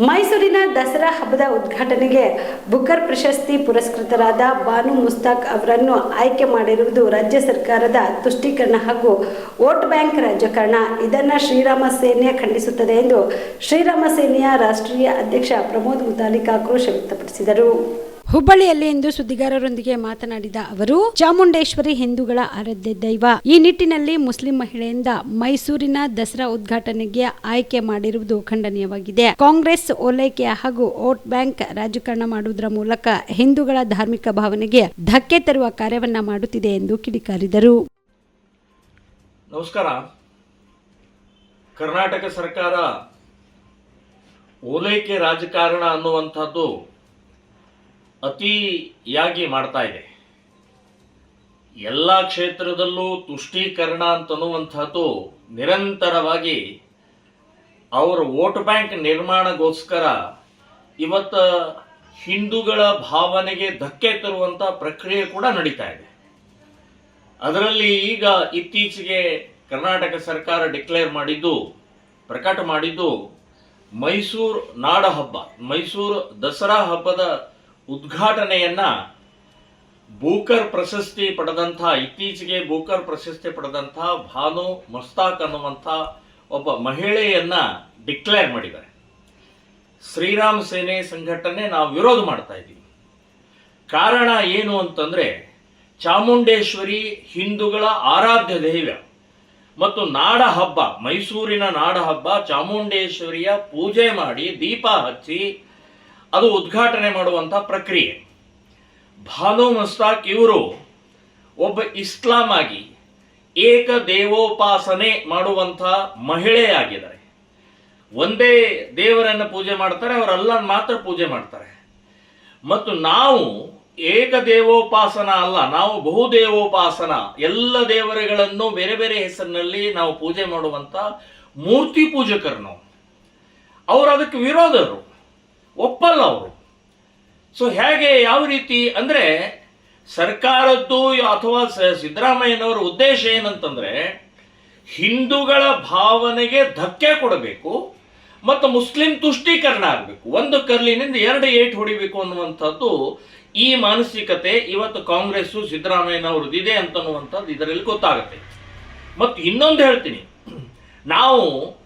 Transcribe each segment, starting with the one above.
ಮೈಸೂರಿನ ದಸರಾ ಹಬ್ಬದ ಉದ್ಘಾಟನೆಗೆ ಬುಕರ್ ಪ್ರಶಸ್ತಿ ಪುರಸ್ಕೃತರಾದ ಬಾನು ಮುಸ್ತಾಕ್ ಅವರನ್ನು ಆಯ್ಕೆ ಮಾಡಿರುವುದು ರಾಜ್ಯ ಸರ್ಕಾರದ ತುಷ್ಟೀಕರಣ ಹಾಗೂ ವೋಟ್ ಬ್ಯಾಂಕ್ ರಾಜಕಾರಣ. ಇದನ್ನು ಶ್ರೀರಾಮ ಸೇನೆ ಖಂಡಿಸುತ್ತದೆ ಎಂದು ಶ್ರೀರಾಮ ಸೇನೆಯ ರಾಷ್ಟ್ರೀಯ ಅಧ್ಯಕ್ಷ ಪ್ರಮೋದ್ ಮುತಾಲಿಕ್ ಆಕ್ರೋಶ ವ್ಯಕ್ತಪಡಿಸಿದರು. ಹುಬ್ಬಳ್ಳಿಯಲ್ಲಿ ಇಂದು ಸುದ್ದಿಗಾರರೊಂದಿಗೆ ಮಾತನಾಡಿದ ಅವರು, ಚಾಮುಂಡೇಶ್ವರಿ ಹಿಂದೂಗಳ ಆರಾಧ್ಯ ದೈವ. ಈ ನಿಟ್ಟಿನಲ್ಲಿ ಮುಸ್ಲಿಂ ಮಹಿಳೆಯಿಂದ ಮೈಸೂರಿನ ದಸರಾ ಉದ್ಘಾಟನೆಗೆ ಆಯ್ಕೆ ಮಾಡಿರುವುದು ಖಂಡನೀಯವಾಗಿದೆ. ಕಾಂಗ್ರೆಸ್ ಓಲೈಕೆ ಹಾಗೂ ವೋಟ್ ಬ್ಯಾಂಕ್ ರಾಜಕಾರಣ ಮಾಡುವುದರ ಮೂಲಕ ಹಿಂದೂಗಳ ಧಾರ್ಮಿಕ ಭಾವನೆಗೆ ಧಕ್ಕೆ ತರುವ ಕಾರ್ಯವನ್ನ ಮಾಡುತ್ತಿದೆ ಎಂದು ಕಿಡಿಕಾರಿದರು. ನಮಸ್ಕಾರ. ಕರ್ನಾಟಕ ಸರ್ಕಾರ ಓಲೈಕೆ ರಾಜಕಾರಣ ಅನ್ನುವಂಥದ್ದು ಅತಿಯಾಗಿ ಮಾಡ್ತಾ ಇದೆ. ಎಲ್ಲ ಕ್ಷೇತ್ರದಲ್ಲೂ ತುಷ್ಟೀಕರಣ ಅಂತನ್ನುವಂಥದ್ದು ನಿರಂತರವಾಗಿ ಅವರ ವೋಟ್ ಬ್ಯಾಂಕ್ ನಿರ್ಮಾಣಗೋಸ್ಕರ ಇವತ್ತು ಹಿಂದೂಗಳ ಭಾವನೆಗೆ ಧಕ್ಕೆ ತರುವಂಥ ಪ್ರಕ್ರಿಯೆ ಕೂಡ ನಡೀತಾ ಇದೆ. ಅದರಲ್ಲಿ ಈಗ ಇತ್ತೀಚೆಗೆ ಕರ್ನಾಟಕ ಸರ್ಕಾರ ಡಿಕ್ಲೇರ್ ಮಾಡಿದ್ದು, ಪ್ರಕಟ ಮಾಡಿದ್ದು ಮೈಸೂರು ನಾಡ ಹಬ್ಬ ಮೈಸೂರು ದಸರಾ ಹಬ್ಬದ ಉದ್ಘಾಟನೆಯನ್ನ ಬೂಕರ್ ಪ್ರಶಸ್ತಿ ಪಡೆದಂಥ, ಇತ್ತೀಚೆಗೆ ಬೂಕರ್ ಪ್ರಶಸ್ತಿ ಪಡೆದಂಥ ಭಾನು ಮಸ್ತಾಕ್ ಅನ್ನುವಂಥ ಒಬ್ಬ ಮಹಿಳೆಯನ್ನ ಡಿಕ್ಲೇರ್ ಮಾಡಿದ್ದಾರೆ. ಶ್ರೀರಾಮ್ ಸೇನೆ ಸಂಘಟನೆ ನಾವು ವಿರೋಧ ಮಾಡ್ತಾ ಇದ್ದೀವಿ. ಕಾರಣ ಏನು ಅಂತಂದ್ರೆ, ಚಾಮುಂಡೇಶ್ವರಿ ಹಿಂದೂಗಳ ಆರಾಧ್ಯ ದೈವ ಮತ್ತು ನಾಡ ಹಬ್ಬ, ಮೈಸೂರಿನ ನಾಡ ಹಬ್ಬ, ಚಾಮುಂಡೇಶ್ವರಿಯ ಪೂಜೆ ಮಾಡಿ ದೀಪ ಹಚ್ಚಿ ಅದು ಉದ್ಘಾಟನೆ ಮಾಡುವಂಥ ಪ್ರಕ್ರಿಯೆ. ಭಾನು ಮುಸ್ತಾಕ್ ಇವರು ಒಬ್ಬ ಇಸ್ಲಾಂ ಆಗಿ ಏಕ ದೇವೋಪಾಸನೆ ಮಾಡುವಂಥ ಮಹಿಳೆಯಾಗಿದ್ದಾರೆ ಒಂದೇ ದೇವರನ್ನು ಪೂಜೆ ಮಾಡ್ತಾರೆ ಅವರು ಅಲ್ಲನ್ ಮಾತ್ರ ಪೂಜೆ ಮಾಡ್ತಾರೆ. ಮತ್ತು ನಾವು ಏಕ ದೇವೋಪಾಸನ ಅಲ್ಲ, ನಾವು ಬಹುದೇವೋಪಾಸನ ಎಲ್ಲ ದೇವರುಗಳನ್ನು ಬೇರೆ ಬೇರೆ ಹೆಸರಿನಲ್ಲಿ ನಾವು ಪೂಜೆ ಮಾಡುವಂತ ಮೂರ್ತಿ ಪೂಜಕರು ಅವರು ಅದಕ್ಕೆ ವಿರೋಧರು. ಒಪ್ಪಲ್ಲ ಅವರು. ಸೊ ಹೇಗೆ ಯಾವ ರೀತಿ ಅಂದರೆ, ಸರ್ಕಾರದ್ದು ಅಥವಾ ಸಿದ್ದರಾಮಯ್ಯನವರ ಉದ್ದೇಶ ಏನಂತಂದರೆ, ಹಿಂದೂಗಳ ಭಾವನೆಗೆ ಧಕ್ಕೆ ಕೊಡಬೇಕು ಮತ್ತು ಮುಸ್ಲಿಂ ತುಷ್ಟೀಕರಣ ಆಗಬೇಕು. ಒಂದು ಕರ್ಲಿನಿಂದ ಎರಡು ಏಟ್ ಹೊಡಿಬೇಕು ಅನ್ನುವಂಥದ್ದು ಈ ಮಾನಸಿಕತೆ ಇವತ್ತು ಕಾಂಗ್ರೆಸ್ಸು ಸಿದ್ದರಾಮಯ್ಯನವ್ರದ್ದು ಇದೆ ಅಂತನ್ನುವಂಥದ್ದು ಇದರಲ್ಲಿ ಗೊತ್ತಾಗುತ್ತೆ. ಮತ್ತು ಇನ್ನೊಂದು ಹೇಳ್ತೀನಿ. ನಾವು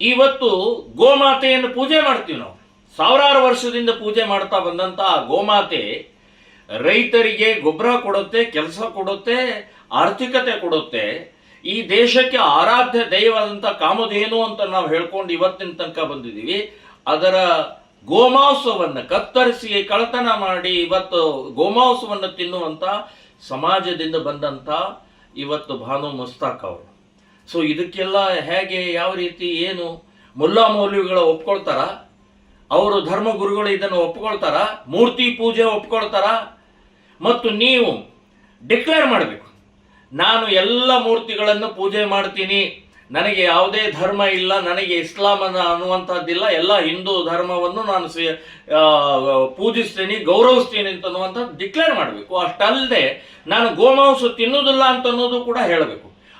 ಇವತ್ತು ಗೋಮಾತೆಯನ್ನು ಪೂಜೆ ಮಾಡ್ತೀವಿ ನಾವು. ಸಾವಿರಾರು ವರ್ಷದಿಂದ ಪೂಜೆ ಮಾಡ್ತಾ ಬಂದಂತ ಗೋಮಾತೆ ರೈತರಿಗೆ ಗೊಬ್ಬರ ಕೊಡುತ್ತೆ, ಕೆಲಸ ಕೊಡುತ್ತೆ, ಆರ್ಥಿಕತೆ ಕೊಡುತ್ತೆ. ಈ ದೇಶಕ್ಕೆ ಆರಾಧ್ಯ ದೈವದಂತ ಕಾಮಧೇನು ಅಂತ ನಾವು ಹೇಳ್ಕೊಂಡು ಇವತ್ತಿನ ತನಕ ಬಂದಿದ್ದೀವಿ. ಅದರ ಗೋಮಾಂಸವನ್ನು ಕತ್ತರಿಸಿ ಕಳತನ ಮಾಡಿ ಇವತ್ತು ಗೋಮಾಂಸವನ್ನು ತಿನ್ನುವಂತ ಸಮಾಜದಿಂದ ಬಂದಂತ ಇವತ್ತು ಭಾನು ಮುಸ್ತಾಕ್ ಅವರು. ಸೊ ಇದಕ್ಕೆಲ್ಲ ಹೇಗೆ, ಯಾವ ರೀತಿ, ಏನು ಮುಲ್ಲಾ ಮೌಲ್ಯಗಳ ಒಪ್ಕೊಳ್ತಾರ? ಅವರು ಧರ್ಮಗುರುಗಳು ಇದನ್ನು ಒಪ್ಕೊಳ್ತಾರ, ಮೂರ್ತಿ ಪೂಜೆ ಒಪ್ಕೊಳ್ತಾರ, ಮತ್ತು ನೀವು ಡಿಕ್ಲೇರ್ ಮಾಡಬೇಕು. ನಾನು ಎಲ್ಲ ಮೂರ್ತಿಗಳನ್ನು ಪೂಜೆ ಮಾಡ್ತೀನಿ, ನನಗೆ ಯಾವುದೇ ಧರ್ಮ ಇಲ್ಲ, ನನಗೆ ಇಸ್ಲಾಂ ಅನ್ನ ಅನ್ನುವಂಥದ್ದಿಲ್ಲ, ಎಲ್ಲ ಹಿಂದೂ ಧರ್ಮವನ್ನು ನಾನು ಪೂಜಿಸ್ತೀನಿ, ಗೌರವಿಸ್ತೀನಿ ಅಂತ ಅನ್ನುವಂಥದ್ದು ಡಿಕ್ಲೇರ್ ಮಾಡಬೇಕು. ಅಷ್ಟಲ್ಲದೆ ನಾನು ಗೋಮಾಂಸ ತಿನ್ನುವುದಿಲ್ಲ ಅಂತ ಅನ್ನೋದು ಕೂಡ ಹೇಳಬೇಕು.